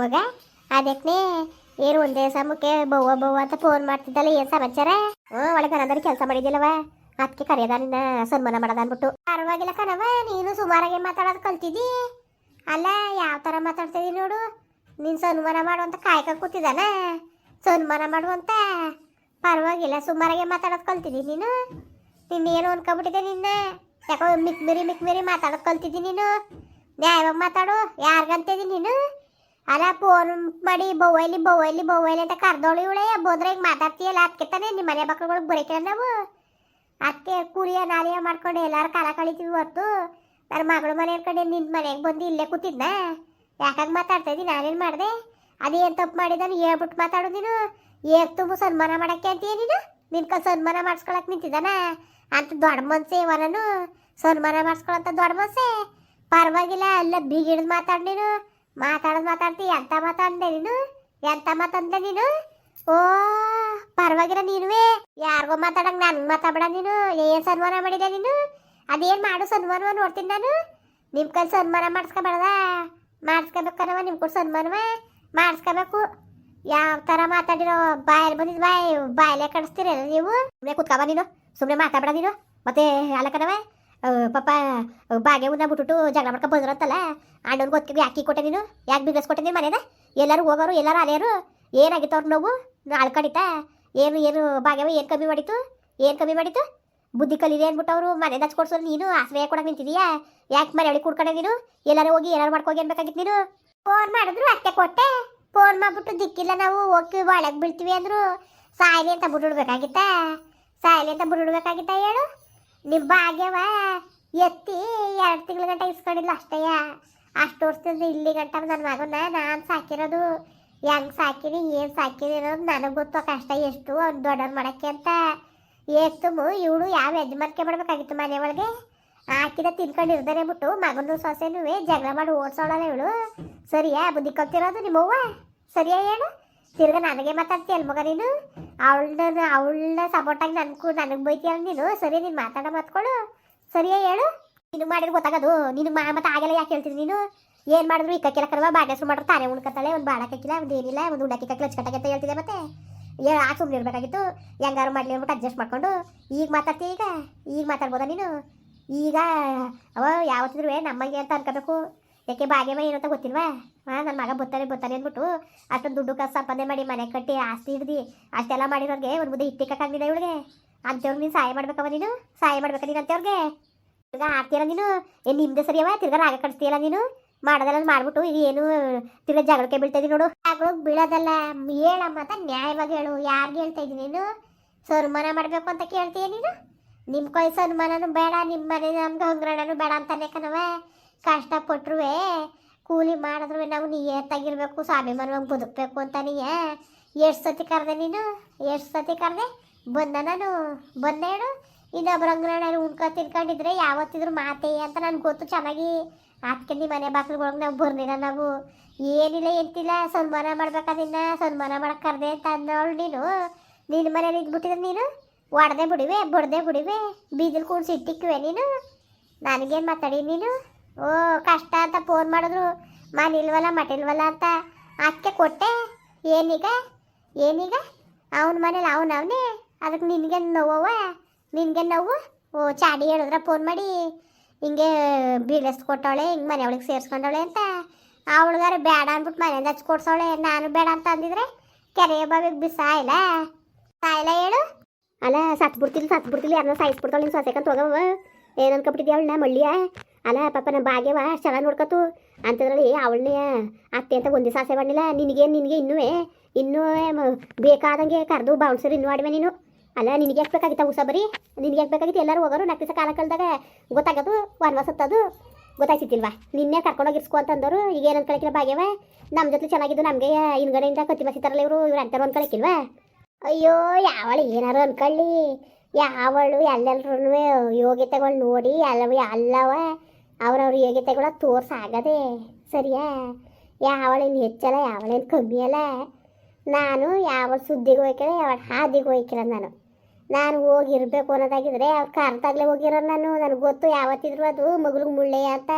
ಮಗ ಅದಕ್ಕೆ ಏನು ಒಂದೇ ಸಮಕ್ಕೆ ಬವ್ವ ಬವ್ವ ಅಂತ ಫೋನ್ ಮಾಡ್ತಿದ್ದಲ್ಲ, ಏನು ಸಮಾಚಾರ? ಹ್ಞೂ ಒಳಗೆ ಕೆಲಸ ಮಾಡಿದ್ದಿಲ್ಲವ ಅದಕ್ಕೆ ಕರೆಯದ ನಿನ್ನ ಸನ್ಮಾನ ಮಾಡದ ಅಂದ್ಬಿಟ್ಟು. ಪರವಾಗಿಲ್ಲ ಕಣವ ನೀನು ಸುಮಾರಾಗಿ ಮಾತಾಡೋದು ಕಲ್ತಿದ್ದಿ? ಅಲ್ಲ, ಯಾವ ಥರ ಮಾತಾಡ್ತಿದ್ದಿ ನೋಡು. ನೀನು ಸನ್ಮಾನ ಮಾಡುವಂತ ಅಂತ ಕಾಯ್ಕೊಂಡು ಕೂತಿದ್ದಾನ? ಸನ್ಮಾನ ಮಾಡುವಂತ ಪರವಾಗಿಲ್ಲ, ಸುಮಾರಾಗಿ ಮಾತಾಡೋದು ಕಲ್ತಿದ್ದಿ ನೀನು? ನಿನ್ನೇನು ಅನ್ಕೊಬಿಟ್ಟಿದೆ ನಿನ್ನ. ಯಾಕೋ ಮಿಕ್ ಮಿರಿ ಮಿಕ್ ಮಿರಿ ಮಾತಾಡೋದು ಕಲ್ತಿದ್ದಿ ನೀನು? ನ್ಯಾಯವಾಗಿ ಮಾತಾಡು, ಯಾರಿಗಂತಿದ್ದಿ ನೀನು? ಅಲ್ಲ ಫೋನ್ ಮಾಡಿ ಬೊವೈಲಿ ಬೊವೈಲಿ ಬೊವೈಲಿ ಅಂತ ಕರ್ದೋಳು ಇವಳೆ ಬೋದ್ರೆ ಈಗ ಮಾತಾಡ್ತೀಯಲ್ಲ ಅದಕ್ಕೆ ನಿಮ್ಮ ಮನೆ ಮಕ್ಳುಗಳಿಗೆ ಬರೀತೀರ ನಾವು ಅದಕ್ಕೆ ಕುರಿಯ ನಾಲಿಯ ಮಾಡ್ಕೊಂಡು ಎಲ್ಲಾರು ಕಾಲ ಕಳಿತೀವಿ ಹೊರ್ತು ನನ್ನ ಮಗಳ ಮನೆ ಕಡೆ ನಿನ್ನ ಮನೆಗೆ ಬಂದು ಇಲ್ಲೇ ಕೂತಿದ್ನ ಯಾಕಾಗ ಮಾತಾಡ್ತಾ ಇದ್ದೀನಿ ನಾನೇನು ಮಾಡಿದೆ ಅದೇನು ತಪ್ಪು ಮಾಡಿದನು ಹೇಳ್ಬಿಟ್ಟು ಮಾತಾಡು ನೀನು ಏಕ್ ತುಂಬ ಸನ್ಮಾನ ಮಾಡಕ್ಕೆ ಅಂತೀಯ ನೀನು ನಿನ್ಕ ಸನ್ಮಾನ ಮಾಡಿಸ್ಕೊಳಕ್ ನಿಂತಿದ್ದಾನ ಅಂತ ದೊಡ್ಡ ಮನ್ಸೆ ಇವನನು ಸನ್ಮಾನ ಮಾಡಿಸ್ಕೊಳಂತ ದೊಡ್ಡ ಮನ್ಸೆ ಪರವಾಗಿಲ್ಲ ಅಲ್ಲ ಬಿಗಿಡ್ದು ಮಾತಾಡ್ ನೀನು ಮಾತಾಡೋದು ಮಾತಾಡ್ತಿ, ಎಂತ ಮಾತಾಡ್ದೆ ನೀನು? ಎಂತ ಮಾತಾಡ್ದೆ ನೀನು? ಓ ಪರವಾಗಿರ ನೀನುವೇ. ಯಾರಿಗೋ ಮಾತಾಡಂಗ ನನ್ಗೆ ಮಾತಾಡ ನೀನು. ಏನ್ ಸನ್ಮಾನ ಮಾಡಿದೆ ನೀನು? ಅದೇನ್ ಮಾಡು ಸನ್ಮಾನವ ನೋಡ್ತೀನಿ ನಾನು. ನಿಮ್ ಕೈ ಸನ್ಮಾನ ಮಾಡಿಸ್ಕೊಬೇಡದ ಮಾಡಿಸ್ಕೋಬೇಕನ್ನವ ನಿಮ್ ಕೂಡ ಸನ್ಮಾನವ? ಮಾಡಿಸ್ಕೋಬೇಕು. ಯಾವ ತರ ಮಾತಾಡಿರೋ ಬಾಯಲ್ಲಿ ಬಂದಿದ್ ಬಾಯ್, ಬಾಯಲ್ಲೇ ಕಡಿಸ್ತೀರಲ್ಲ ನೀವು? ಸುಮ್ಮನೆ ಕುತ್ಕೊಬ ನೀನು. ಸುಮ್ಮನೆ ಮಾತಾಡ ನೀನು. ಮತ್ತೆ ಅಲ್ಲಕನವ ಪಾಪ ಬಾಗೆ ಉನ್ನ ಬಿಟ್ಬಿಟ್ಟು ಜಗಳ ಮಾಡ್ಕೊ ಬಂದ್ರಂತಲ್ಲ ಅಣ್ಣನ ಗೊತ್ತಿಗೆ ಯಾಕೆ ಕೊಟ್ಟೆ ನೀನು? ಯಾಕೆ ಬಿಸ್ನೆಸ್ ಕೊಟ್ಟೆ ನೀನು ಮನೆಯದ ಎಲ್ಲರೂ ಹೋಗೋರು, ಎಲ್ಲರೂ ಅಲೆಯರು? ಏನಾಗಿತ್ತು ಅವ್ರು ನೋವು? ಅಳ್ಕಡಿತ ಏನು ಏನು ಬಾಗ್ಯವ ಏನು ಕಮ್ಮಿ ಮಾಡಿತ್ತು? ಏನು ಕಮ್ಮಿ ಮಾಡಿತ್ತು? ಬುದ್ಧಿ ಕಲಿದೆ ಅಂದ್ಬಿಟ್ಟು ಅವರು ಮನೆ ಕೊಡ್ಸೋ ನೀನು? ಆಶ್ರಯ ಕೊಡಕ್ಕೆ ನಿಂತಿದೀಯಾ? ಯಾಕೆ ಮನೆ ಒಳಗೆ ಕೂಡ್ಕೊಂಡೆ ನೀನು? ಎಲ್ಲರೂ ಹೋಗಿ ಏನಾರು ಮಾಡ್ಕೋಗಿ ಅನ್ಬೇಕಾಗಿತ್ತು ನೀನು? ಫೋನ್ ಮಾಡಿದ್ರು ಅತ್ತೆ ಕೊಟ್ಟೆ. ಫೋನ್ ಮಾಡ್ಬಿಟ್ಟು ದಿಕ್ಕಿಲ್ಲ ನಾವು, ಹೋಗಿ ಒಳಗೆ ಬೀಳ್ತೀವಿ ಅಂದ್ರು. ಸಾಯ್ಲಿ ಅಂತ ಬಿಡ್ಬಿಡ್ಬೇಕಾಗಿತ್ತ ಸಾಯ್ಲಿ ಅಂತ ಬಿಡ್ಬಿಡ್ಬೇಕಾಗಿತ್ತ ಹೇಳು? ನಿಮ್ಮ ಭಾಗ್ಯವ ಎತ್ತಿ ಎರಡು ತಿಂಗಳ ಗಂಟ ಇಸ್ಕೊಂಡಿಲ್ಲ ಅಷ್ಟೇಯ ಅಷ್ಟು ವರ್ಷದಿಂದ ಇಲ್ಲಿ ಗಂಟ ನನ್ನ ಮಗನ ನಾನು ಸಾಕಿರೋದು ಹೆಂಗ್ ಸಾಕಿರಿ ಏನು ಸಾಕಿನಿ ಅನ್ನೋದು ನನಗೆ ಗೊತ್ತು ಕಷ್ಟ ಎಷ್ಟು ಅವ್ನು ದೊಡ್ಡವ್ರು ಮಾಡೋಕ್ಕೆ ಅಂತ. ಏತುಮು ಇವಳು ಯಾವ ಯಜಮಾನಿಕೆ ಮಾಡ್ಬೇಕಾಗಿತ್ತು ಮನೆ ಒಳಗೆ? ಹಾಕಿದ ತಿನ್ಕೊಂಡು ಇರ್ದಾನೆ ಬಿಟ್ಟು ಮಗನು ಸೊಸೆನೂ ಜಗಳ ಮಾಡಿ ಓಡಿಸೋಳಲ್ಲ ಇವಳು. ಸರಿಯಾ, ಬುದ್ಧಿ ಕಲ್ತಿರೋದು ನಿಮ್ಮವ್ವ? ಸರಿಯಾ ಹೇಳು. ತಿರ್ಗ ನನಗೆ ಮಾತಾಡ್ತೀಯಲ್ಲ ಮಗ ನೀನು? ಅವಳನ್ನ ಅವಳನ್ನ ಸಪೋರ್ಟಾಗಿ ನನ್ಕು ನನಗೆ ಬೈತೀಯಲ್ಲ ನೀನು? ಸರಿ, ನೀನು ಮಾತಾಡ ಮಾತ್ಕೊಳು ಸರಿಯಾ ಹೇಳು? ನೀನು ಮಾಡಿದ್ರೆ ಗೊತ್ತಾಗದು. ನೀನು ಮಾ ಮತ್ತೆ ಆಗಲ್ಲ ಯಾಕೆ ಹೇಳ್ತೀನಿ ನೀನು? ಏನು ಮಾಡಿದ್ರು ಇಕ್ಕ ಕರ್ವ ಬಾಡ ಮಾಡ್ರೆ ತಾನೇ ಉಣ್ಕತ್ತಾಳೆ. ಒಂದು ಬಾಡಕ್ಕಿಲ್ಲ ಒಂದು ಏನಿಲ್ಲ, ಒಂದು ಉಣ್ಣಕ್ಕೆ ಕಕ್ಕಿ ಹಚ್ಕಟ್ಟಾಗೆ ಹೇಳ್ತಿದೆ ಮತ್ತೆ? ಏ, ಆ ಸುಮ್ಮನೆ ಇರಬೇಕಾಗಿತ್ತು. ಹೆಂಗಾರು ಮಾಡಲಿ ಅಂದ್ಬಿಟ್ಟು ಅಡ್ಜಸ್ಟ್ ಮಾಡ್ಕೊಂಡು ಈಗ ಮಾತಾಡ್ತೀಯ ಈಗ? ಈಗ ಮಾತಾಡ್ಬೋದಾ ನೀನು? ಈಗ, ಅವ ಯಾವತ್ತಿದ್ರು ನಮ್ಮಂಗೆ ಅಂತ ಅನ್ಕೋಬೇಕು. ಯಾಕೆ ಭಾಗ್ಯವ ಮನೆ ಅಂತ ಗೊತ್ತಿಲ್ವಾ? ಹಾಂ ನನ್ನ ಮಗ ಬತ್ತಾನೆ ಬತ್ತಾನೆ ಅಂದ್ಬಿಟ್ಟು ಅಷ್ಟೊಂದು ದುಡ್ಡು ಕಸ ಸಂಪಾದನೆ ಮಾಡಿ ಮನೆ ಕಟ್ಟಿ ಆಸ್ತಿ ಹಿಡ್ದು ಅಷ್ಟೆಲ್ಲ ಮಾಡಿರೋರಿಗೆ ಒಂದು ಮುದ್ದೆ ಇಟ್ಟಿಕ್ಕಾಗಲಿಲ್ಲ ಇವಳಿಗೆ. ಅಂಥವ್ರಿಗೆ ನೀನು ಸಹಾಯ ಮಾಡ್ಬೇಕವ ನೀನು? ಸಹಾಯ ಮಾಡ್ಬೇಕು ನೀನು ಅಂಥವ್ರಿಗೆ? ತಿರ್ಗಾ ಆಡ್ತೀರ ನೀನು? ಏನು ನಿಮ್ದೆ ಸರಿಯವ ತಿರ್ಗಾ ರಾಗ ಕಟ್ಸ್ತೀಯಲ್ಲ ನೀನು? ಮಾಡೋದಲ್ಲ ಮಾಡ್ಬಿಟ್ಟು ಈಗ ಏನು ತಿರ್ಗಾ ಜಗಳಕ್ಕೆ ಬೀಳ್ತಾ ನೋಡು. ಜಗಳಕ್ಕೆ ಬೀಳೋದಲ್ಲ. ಹೇಳಮ್ಮ, ಅಂತ ನ್ಯಾಯವಾಗಿ ಹೇಳು. ಯಾರಿಗೆ ಹೇಳ್ತಾ ಇದ್ದೀನಿ ನೀನು? ಸನ್ಮಾನ ಮಾಡಬೇಕು ಅಂತ ಕೇಳ್ತೀಯ ನೀನು? ನಿಮ್ಮ ಕೈ ಸನ್ಮಾನನೂ ಬೇಡ ನಿಮ್ಮ ಮನೆ ನಮ್ಗೆ ಹಂಗ್ರಣನೂ ಬೇಡ ಅಂತಾನೆ ಕಣವ ಕಷ್ಟಪಟ್ರು ಕೂಲಿ ಮಾಡಿದ್ರು ನಾವು ನಿಯತ್ತಾಗಿರ್ಬೇಕು, ಸ್ವಾಭಿಮಾನವಾಗಿ ಬದುಕಬೇಕು ಅಂತಾನೆ ಎಷ್ಟು ಸತಿ ಕರೆದೆ ನೀನು? ಎಷ್ಟು ಸತಿ ಕರೆದೆ? ಬಂದ ನಾನು. ಬಂದೆ ಹೇಳು. ಇನ್ನೊಬ್ರು ನಾನು ಉಣ್ಕೊ ತಿನ್ಕೊಂಡಿದ್ರೆ ಯಾವತ್ತಿದ್ರು ಮಾತೆ ಅಂತ ನನ್ಗೆ ಗೊತ್ತು. ಚೆನ್ನಾಗಿ ಅದಕ್ಕೆ ನಿಮ್ಮ ಮನೆ ಬಾಗಿಲುಗಳಿಗೆ ನಾವು ಬರ್ಲಿಲ್ಲ ನಾವು. ಏನಿಲ್ಲ, ಎಂತಿಲ್ಲ. ಸನ್ಮಾನ ಮಾಡ್ಬೇಕಾದಿನ್ನ ಸನ್ಮಾನ ಮಾಡಕ್ಕೆ ಕರೆದೆ ಅಂತ ಅನ್ನೋಳು ನೀನು. ನಿನ್ನ ಮನೇಲಿ ಇದ್ಬಿಟ್ಟಿದ್ರೆ ನೀನು? ಒಡೆದೆ ಬಿಡಿವೆ, ಬಡ್ದೆ ಬಿಡಿವೆ. ಬೀದಿಲ್ ಕೂಡ್ಸಿ ಇಟ್ಟಿಕ್ಕಿವೆ ನೀನು. ನನಗೇನು ಮಾತಾಡಿ ನೀನು? ಓ, ಕಷ್ಟ ಅಂತ ಫೋನ್ ಮಾಡಿದ್ರು. ಮನಿಲ್ವಲ್ಲ ಮಟಿಲ್ವಲ್ಲ ಅಂತ ಅದಕ್ಕೆ ಕೊಟ್ಟೆ. ಏನೀಗ? ಏನೀಗ? ಅವನ ಮನೇಲಿ ಅವನು ಅವನೇ. ಅದಕ್ಕೆ ನಿನಗೆ ನೋವವ ನಿನಗೆ ನೋವು? ಓ, ಚಾಡಿ ಹೇಳಿದ್ರ ಫೋನ್ ಮಾಡಿ. ಹಿಂಗೆ ಬೀಳಿಸ್ಕೊಟ್ಟವಳೆ ಹಿಂಗೆ ಮನೆ ಒಳಗೆ ಸೇರಿಸ್ಕೊಂಡವಳೆ ಅಂತ. ಅವಳಿಗಾರ ಬೇಡ ಅಂದ್ಬಿಟ್ಟು ಮನೆಯಿಂದ ಹಚ್ಚಿ ಕೊಡ್ಸೋಳೆ ನಾನು ಬೇಡ ಅಂತ ಅಂದಿದ್ರೆ ಕೆರೆ ಬಾವಿಗೆ ಬಿಸಾಯಿಲ್ಲ. ಸಾಯಿಲ್ಲ ಹೇಳು. ಅಲ್ಲ ಸತ್ಬಿಡ್ತಿಲ್ಲ ಸತ್ಬಿಡ್ತಿಲ್ಲ ಸತ್ ಬಿಡ್ತಿಲ್ಲ ಯಾರನ್ನ ಸಾಯಿಸ್ಬಿಡ್ತಾಳೆ ನಿನ್ನ ಸೊಸೆಕಂತ ಹೋಗವ ಏನು ಅನ್ಕೊಬಿಟ್ಟಿದ್ದೆ ಅವಳನ್ನ ಮಳ್ಳಿಯ ಅಲ್ಲ ಪಾಪ ನಮ್ಮ ಭಾಗ್ಯವ ಅಷ್ಟು ಚೆನ್ನಾಗಿ ನೋಡ್ಕೊತು ಅಂತದ್ರಲ್ಲಿ ಅವಳನ್ನೇ ಅತ್ತೆ ಅಂತ ಒಂದೇ ಆಸೆ ಮಾಡಿಲ್ಲ ನಿನಗೆ ನಿನಗೆ ಇನ್ನೂ ಇನ್ನೂ ಬೇಕಾದಂಗೆ ಕರೆದು ಬೌನ್ಸರ್ ಇನ್ನೂ ಆಡಿವೆ ನೀನು. ಅಲ್ಲ, ನಿನಗೆ ಯಾಕೆ ಬೇಕಾಗಿತ್ತ ಉಸ ಬರೀ? ನಿನಗೆ ಯಾಕೆ ಬೇಕಾಗಿತ್ತು? ಎಲ್ಲರೂ ಹೋಗೋರು ನಾಲ್ಕು ದಿವಸ ಕಾಲ ಕಳೆದಾಗ ಗೊತ್ತಾಗೋದು ವನವಾಸ ಹತ್ತದು ಗೊತ್ತಾಯ್ತಿಲ್ವಾ ನಿನ್ನೆ ಕರ್ಕೊಂಡೋಗಿ ಇರ್ಸ್ಕೊ ಅಂತಂದರು, ಈಗ ಏನು ಅನ್ಕೊಳಕಿಲ್ಲ ಭಾಗ್ಯವ ನಮ್ಮ ಜೊತೆ ಚೆನ್ನಾಗಿದ್ದು ನಮಗೆ ಹಿಂದ್ಗಡೆಯಿಂದ ಕತ್ತಿ ಬಸಿತಾರಲ್ಲ ಇವರು, ಇವ್ರು ಅಂತಾರು ಅನ್ಕೊಳಕಿಲ್ವಾ ಅಯ್ಯೋ, ಯಾವಳು ಏನಾರು ಅನ್ಕೊಳ್ಳಿ. ಯಾವಳು ಎಲ್ಲೆಲ್ಲರೂ ಯೋಗ್ಯತೆಗಳು ನೋಡಿ, ಎಲ್ಲವ ಎಲ್ಲವ ಅವ್ರವ್ರ ಯೋಗ್ಯತೆಗಳ ತೋರ್ಸಾಗದೆ ಸರಿಯಾ? ಯಾವಳೇನು ಹೆಚ್ಚಲ್ಲ ಯಾವಳೇನು ಕಮ್ಮಿ ಅಲ್ಲ ನಾನು ಯಾವ ಸುದ್ದಿಗೆ ಹೋಯ್ಕಿಲ್ಲ ಯಾವ ಹಾದಿಗೆ ಹೋಯ್ಕಿಲ್ಲ ನಾನು. ನಾನು ಹೋಗಿರ್ಬೇಕು ಅನ್ನೋದಾಗಿದ್ರೆ ಅವ್ರು ಕರ್ದಾಗಲೇ ಹೋಗಿರೋ ನಾನು. ನನಗೆ ಗೊತ್ತು ಯಾವತ್ತಿದ್ರು ಅದು ಮಗಳಿಗೆ ಮುಳ್ಳೆ ಅಂತ.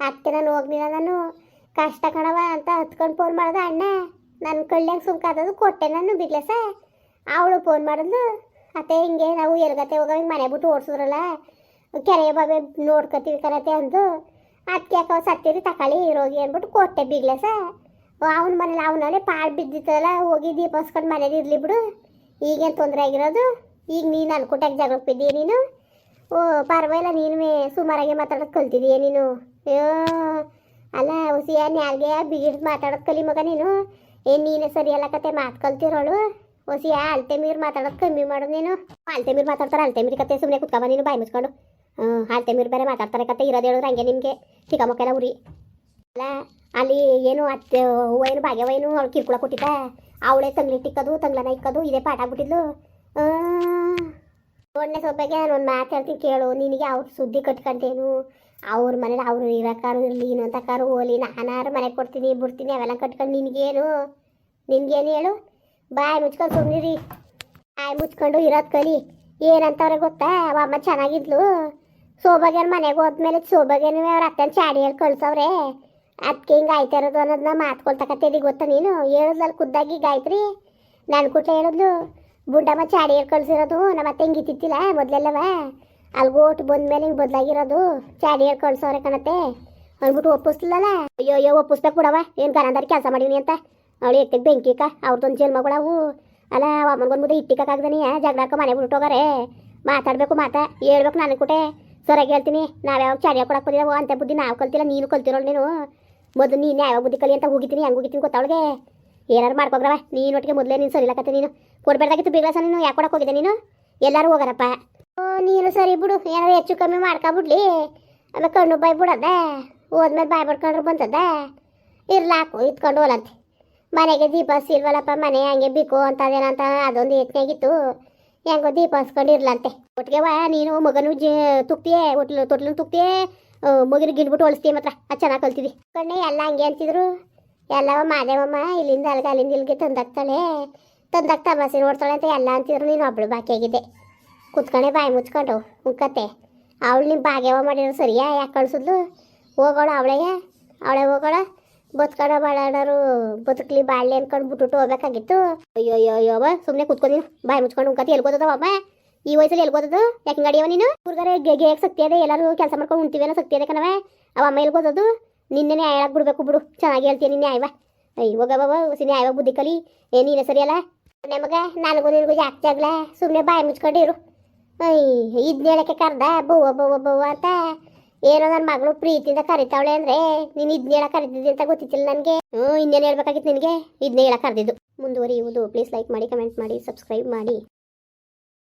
ಅದಕ್ಕೆ ನಾನು ಹೋಗ್ಲಿಲ್ಲ ನಾನು. ಕಷ್ಟ ಕಣವ ಅಂತ ಹತ್ಕೊಂಡು ಫೋನ್ ಮಾಡ್ದ, ಅಣ್ಣ ನನ್ನ ಕಳ್ಳ್ಯಾಗ ಸುಮ್ಕಾದದು ಕೊಟ್ಟೆ ನಾನು ಬಿಗ್ಲೆಸ ಅವಳು ಫೋನ್ ಮಾಡಿದ್ಲು, ಅತ್ತೆ ಹಿಂಗೆ ನಾವು ಎಲ್ಗತ್ತೆ ಹೋಗೋ ಹಿಂಗೆ ಮನೆ ಬಿಟ್ಟು ಓಡಿಸಿದ್ರಲ್ಲ ಕೆರೆ ಬಾಬೆ ನೋಡ್ಕೊತೀವಿ ಕರತೆ ಅಂದು. ಅದಕ್ಕೆ ಸತ್ತಿರಿ ತಕಳಿ ರೋಗಿ ಅಂದ್ಬಿಟ್ಟು ಕೊಟ್ಟೆ ಬಿಗ್ಲೆಸ. ಅವನ ಮನೇಲಿ ಅವನಲ್ಲಿ ಪಾಳು ಬಿದ್ದಿತ್ತಲ್ಲ, ಹೋಗಿ ದೀಪ ಹಸ್ಕೊಂಡು ಮನೇಲಿ ಇರಲಿ ಬಿಡು. ಈಗೇನು ತೊಂದರೆ ಆಗಿರೋದು? ಈಗ ನೀನು ಅನ್ಕೊಟ್ಟಾಗ ಜಗಳಕ್ಕೆ ಬಿದ್ದೀಯ ನೀನು? ಓ, ಪರವಾಗಿಲ್ಲ ನೀನು ಸುಮಾರಾಗೆ ಮಾತಾಡೋದು ಕಲ್ತಿದೀಯ ನೀನು? ಅಯ್ಯೋ, ಅಲ್ಲ, ಹುಸಿಯ ನ್ಯಾಲ್ಗೆ ಬಿಗಿಡ್ ಮಾತಾಡೋದು ಕಲಿ ಮಗ ನೀನು? ಏನು ನೀನು ಸರಿ ಅಲ್ಲ ಕತೆ ಮಾತು ಕಲ್ತಿರೋಳು? ಹೊಸಿಯ ಅಲ್ತೆ ಮೀರು ಮಾತಾಡೋದು ಕಮ್ಮಿ ಮಾಡು ನೀನು? ಅಲ್ತೆ ಮೀರು ಮಾತಾಡ್ತಾರೆ ಅಲ್ತೆ ಮೀರು ಕತೆ ಸುಮ್ಮನೆ ಕುತ್ಕೊಂಬ ನೀನು, ಬಾಯಿ ಮುಚ್ಕೊಂಡು. ಹ್ಞೂ ಮೀರು ಬೇರೆ ಮಾತಾಡ್ತಾರೆ, ಕತೆ ಇರೋದು ಹೇಳಿದ್ರೆ ಹಂಗೆ ನಿಮಗೆ. ಚಿಕ್ಕ ಮಕ್ಕಳ ಉರಿ. ಅಲ್ಲ, ಅಲ್ಲಿ ಏನು ಅತ್ತೆ ಹೂವೇನು ಭಾಗ್ಯವೈನು ಅವಳು ಕಿರ್ಕುಳ ಕೊಟ್ಟಿದ್ದ. ಅವಳೇ ತಂಗ್ಲಿ ಟಿಕ್ಕದು ತಂಗ್ಲನ ಇಕ್ಕದು, ಇದೇ ಪಾಠ ಆಗ್ಬಿಟ್ಟಿದ್ಲು. ಒಳ್ಳೆ ಸೊಬ್ಬಗೆ ಒಂದು ಮಾತು ಹೇಳ್ತೀನಿ, ಕೇಳು. ನಿನಗೆ ಅವ್ರ ಸುದ್ದಿ ಕಟ್ಕೊಂತೇನು ಅವ್ರ ಮನೇಲಿ ಅವ್ರು ಇರೋಕಾರು ಇರಲಿ ಇನ್ನೊಂದು ಕಾರು ಹೋಲಿ ನಾನಾರು ಮನೆಗೆ ಕೊಡ್ತೀನಿ, ಬಿಡ್ತೀನಿ, ಅವೆಲ್ಲ ಕಟ್ಕೊಂಡು ನಿನಗೇನು? ನಿನಗೇನು ಹೇಳು? ಬಾಯಿ ಮುಚ್ಕೊಂಡು ಸುಮ್ಮನಿರಿ ಬಾಯಿ ಮುಚ್ಕೊಂಡು ಇರೋದು ಕಲಿ. ಏನಂತವ್ರೆ ಗೊತ್ತಾ? ಅವ ಅಮ್ಮ ಚೆನ್ನಾಗಿದ್ಲು. ಸೋಬಾಗ್ಯನ ಮನೆಗೆ ಹೋದ್ಮೇಲೆ ಸೋಬಾಗ್ಯನೂ ಅವ್ರ ಚಾಡಿ ಹೇಳಿ ಕಳ್ಸವ್ರೆ. ಅದಕ್ಕೆ ಹಿಂಗೆ ಆಯ್ತಾ ಇರೋದು ಅನ್ನೋದನ್ನ ಮಾತ್ಕೊಳ್ತಕತ್ತೇದಿ ಗೊತ್ತಾ ನೀನು? ಹೇಳಿದ್ಲಲ್ಲಿ ಖುದ್ದಾಗಿ ಗಾಯತ್ರಿ ನಾನು ಕುಟ್ಲೆ ಹೇಳಿದ್ಲು, ಬುಂಡಮ್ಮ ಚಾಡಿ ಹೇಳಿ ಕಳ್ಸಿರೋದು ನಮ್ಮ ಅತ್ತೆ ಹಿಂಗೆ ಇತ್ತಿತ್ತಿಲ್ಲ, ಮೊದಲೆಲ್ಲವ? ಓಟ್ ಬಂದ್ಮೇಲೆ ಹಿಂಗೆ ಬದಲಾಗಿರೋದು ಚಾಡಿ ಹೇಳಿ ಕಳ್ಸವ್ರೆ ಕಣತ್ತೆ. ಅಂದ್ಬಿಟ್ಟು ಒಪ್ಪಿಸ್ಲಲ್ಲ? ಅಯ್ಯೋ ಅಯ್ಯೋ, ಒಪ್ಪಿಸ್ಬೇಕು ಬಿಡವ ಏನು ಗನದಾರಿ ಕೆಲಸ ಮಾಡೀನಿ ಅಂತ. ಅವಳು ಎತ್ತಿಗೆ ಬೆಂಕಿಕ ಅವ್ರದ್ದೊಂದು ಜನ್ಮಗಳವು ಅಲ್ಲ ಅಮ್ಮನ್ಗೊಂದು ಮುದ್ದೆ ಇಟ್ಟಿಕ್ಕಾಗ್ದನಿ ಜಗಳಾಡ್ಕೊ ಮನೆ ಬಿಟ್ಟೋಗಾರೆ ಮಾತಾಡಬೇಕು ಮಾತಾ, ಹೇಳ್ಬೇಕು ನನಗೆ ಕುಟೆ ಸರಿಯಾಗಿ ಹೇಳ್ತೀನಿ, ನಾವು ಯಾವಾಗ ಚಾರ್ಯಾಗ ಕೊಡಕ್ಕೆ ಬಂದಿದ್ದಾವೋ ಅಂತ ಬುದ್ಧಿ ನಾವು ಕಲ್ತಿಲ್ಲ, ನೀನು ಕಲ್ತಿರೋಳು ನೀನು. ಮೊದಲು ನೀನು ಯಾವಾಗ ಬುದ್ಧಿ ಕಲಿ ಅಂತ ಹೋಗಿದ್ದೀನಿ, ಹಂಗೆ ಹೋಗಿದ್ದೀನಿ ಗೊತ್ತವಳಿಗೆ ಏನಾರು ಮಾಡ್ಕೋಗ್ರವ ನೀನು ಒಟ್ಟಿಗೆ ಮೊದಲೇ ನೀನು ಸರಿ ಇಲ್ಲಕತ್ತೆ ನೀನು. ಕೊಡ್ಬೇಡ್ದಾಗಿತ್ತು ಬಿಗ್ಲಾಸ ನೀನು, ಯಾಕೆ ಕೊಡಕ್ಕೆ ಹೋಗಿದ್ದೆ ನೀನು? ಎಲ್ಲರೂ ಹೋಗರಪ್ಪ. ಓ, ನೀನು ಸರಿ ಬಿಡು, ಏನಾರು ಹೆಚ್ಚು ಕಮ್ಮಿ ಮಾಡ್ಕೊಬಿಡ್ಲಿ. ಆಮೇಲೆ ಕಣ್ಣು ಬಾಯ್ ಬಿಡದ, ಹೋದ್ಮೇಲೆ ಬಾಯ್ ಬಿಡ್ಕೊಂಡ್ರೆ ಬಂತದ ಇರ್ಲಾಕು, ಇತ್ಕೊಂಡು ಹೋಲಂತೆ. ಮನೆಗೆ ದೀಪ, ಸಿಲ್ವಲ್ಲಪ್ಪ, ಮನೆ ಹಂಗೆ ಬೇಕು ಅಂತದೇನಂತ ಅದೊಂದು ಯತ್ನಾಗಿತ್ತು ಹೆಂಗೋ ದೀಪ ಹಸ್ಕೊಂಡಿರ್ಲಂತೆ. ಒಟ್ಟಿಗೆ ವಾ, ನೀನು ಮಗನು ಜ ತುಕ್ತಿಯೇ ಒಟ್ಲು ತೊಟ್ಲು ತುಕ್ತಿಯೇ ಮಗಿನ ಗಿಡ್ಬಿಟ್ಟು ಹೊಲಿಸ್ತೀಯ ಮಾತ್ರ, ಅದು ಚೆನ್ನಾಗಿ ಕಲ್ತಿದ್ದಿ ಕಣ್ಣೆ, ಎಲ್ಲ ಹಂಗೆ ಅಂತಿದ್ರು. ಎಲ್ಲವ ಮಾದೇವಮ್ಮ, ಇಲ್ಲಿಂದ ಅಲ್ಲಿಗೆ ಅಲ್ಲಿಂದ ಇಲ್ಲಿಗೆ ತಂದಾಕ್ತಾಳೆ. ತಂದಾಕ್ತ ತಮಾಸೆ ನೋಡ್ತಾಳೆ ಅಂತ ಎಲ್ಲ ಅಂತಿದ್ರು, ನೀನು ಒಬ್ಳು ಬಾಕಿಯಾಗಿದ್ದೆ ಕುತ್ಕೊಂಡೆ ಬಾಯಿ ಮುಚ್ಕೊಂಡು ಮುಕ್ಕತ್ತೆ ಅವಳು ನಿಮ್ಮ ಭಾಗ್ಯವ ಮಾಡಿರೋ ಸರಿಯಾ, ಯಾಕೆ ಕಳ್ಸಿದ್ಲು? ಹೋಗೋಣ ಅವಳೆಯ ಅವಳೆ ಹೋಗೋಣ ಬದುಕಡ ಬಾಳಾಡೋರು ಬದುಕಲಿ ಬಾಳ್ಲಿ ಅನ್ಕೊಂಡು ಬಿಟ್ಬಿಟ್ಟು ಹೋಗ್ಬೇಕಾಗಿತ್ತು. ಅಯ್ಯೋ ಅಯ್ಯೋ ಅಯ್ಯೋ ಅವ ಸುಮ್ಮನೆ ಕುತ್ಕೊಂಡಿನ ಬಾಯಿ ಮುಚ್ಕೊಂಡು ಉಂಕತಿ ಎಲ್ಗೋದವ ಬಾ ಈ ವಯಸ್ಸಲ್ಲಿ ಎಲ್ಗೋದದು ಯಾಕೆ ಗಡಿಯವ ನೀನು? ಹುಡುಗರ ಗೆಗೆ ಸತ್ಯ ಅದೇ, ಎಲ್ಲರೂ ಕೆಲಸ ಮಾಡ್ಕೊಂಡು ಉಣ್ತೀವೇನೋ ಸಕ್ತಿ ಅದೇ ಕಣವ ಅವ ಅಮ್ಮ ಎಲ್ಗೋದದು ನಿನ್ನೆ ನ್ಯಾಯ ಬಿಡ್ಬೇಕು ಬಿಡು. ಚೆನ್ನಾಗಿ ಹೇಳ್ತೀನಿ ನ್ಯಾಯವ ಅಯ್ಯ ಹೋಗವ ಸಿನಿ ನ್ಯಾಯವ ಬುದ್ಧಿ ಕಲಿ. ಏ, ನೀನೇ ಸರಿಯಲ್ಲ ನಮಗ ನನಗೂ ನಿನಗೂ ಯಾಕೆ ಜಗಳ ಸುಮ್ಮನೆ ಬಾಯಿ ಮುಚ್ಕೊಂಡಿರು ಅಯ್ಯ ಇದ್ನ ಹೇಳಕ್ಕೆ ಕರ್ದ? ಬವ್ವ ಬವ್ವ ಬವ್ವ ಅಂತ. ಏನೋ ನನ್ನ ಮಗಳು ಪ್ರೀತಿಯಿಂದ ಕರಿತಾವಳೆ ಅಂದ್ರೆ ನೀನು ಇದನ್ನ ಹೇಳಕ್ ಕರಿತಿದ್ದಿ ಅಂತ ಗೊತ್ತಿತ್ತಿಲ್ಲ ನನಗೆ? ಹ್ಞೂ, ಇನ್ನೇನು ಹೇಳ್ಬೇಕಾಗಿತ್ತು ನಿನಗೆ? ಇದ್ನೇ ಹೇಳಕ್ ಕರೆದಿದ್ದು. ಮುಂದುವರಿಯುವುದು. ಪ್ಲೀಸ್ ಲೈಕ್ ಮಾಡಿ ಕಮೆಂಟ್ ಮಾಡಿ ಸಬ್ಸ್ಕ್ರೈಬ್ ಮಾಡಿ.